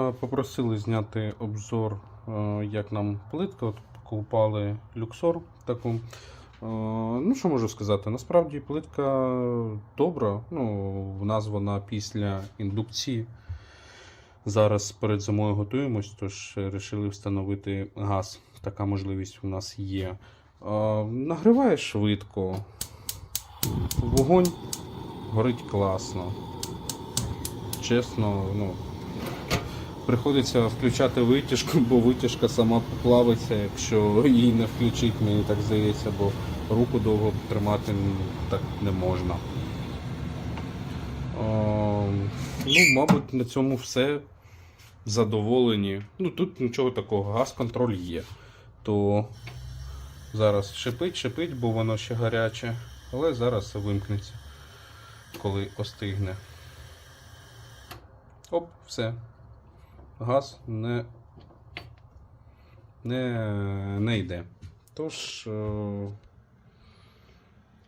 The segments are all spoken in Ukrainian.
Е, Попросили зняти обзор, е, як нам плитка. От купали люксор таку. Е, Ну, що можу сказати? Насправді плитка добра. Ну, в нас вона після індукції. Зараз перед зимою готуємось, тож вирішили встановити газ. Така можливість у нас є. Нагріває швидко. Вогонь горить класно. Чесно, ну, Приходиться включати витяжку, бо витяжка сама поплавиться, якщо її не включить, мені так здається, бо руку довго тримати так не можна. О, ну, мабуть, на цьому все задоволені. Ну, тут нічого такого, газ-контроль є. То зараз шипить, шипить, бо воно ще гаряче, але зараз вимкнеться, коли остигне. Оп, все газ не, не, не йде. Тож, е,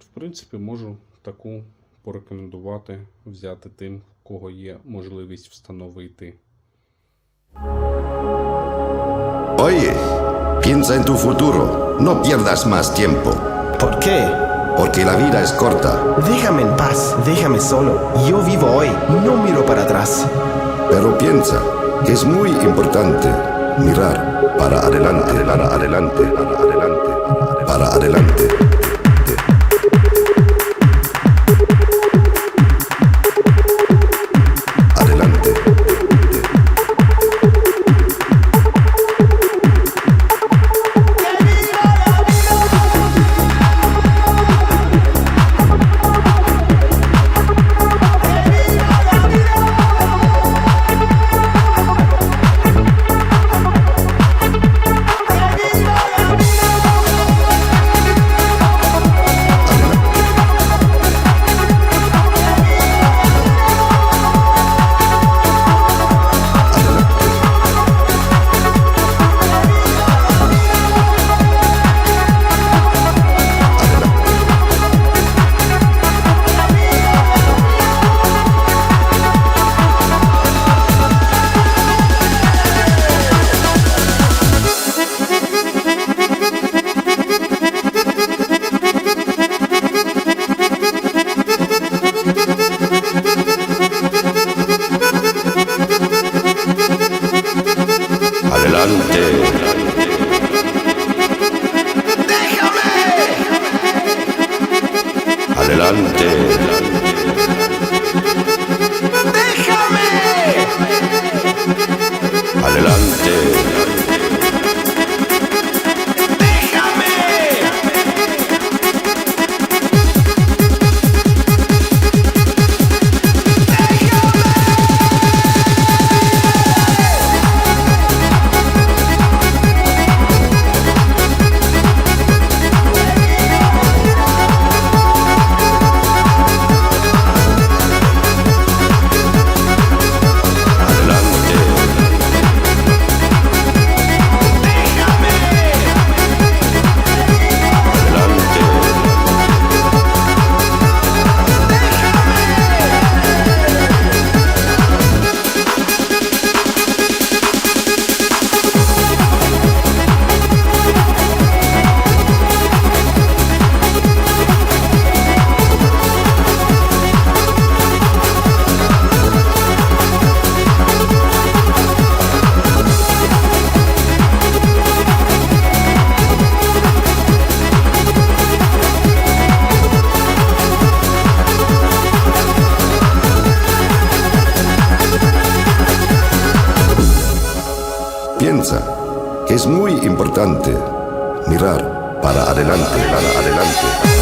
в принципі, можу таку порекомендувати взяти тим, в кого є можливість встановити. Oye, piensa en tu futuro. No pierdas más tiempo, ¿Por qué? porque la vida es corta. Déjame en paz, déjame solo. Yo vivo hoy, no miro para atrás. Pero piensa es muy importante mirar para adelante, para adelante, para adelante, para adelante. Adelante. Es muy importante mirar para adelante, para adelante.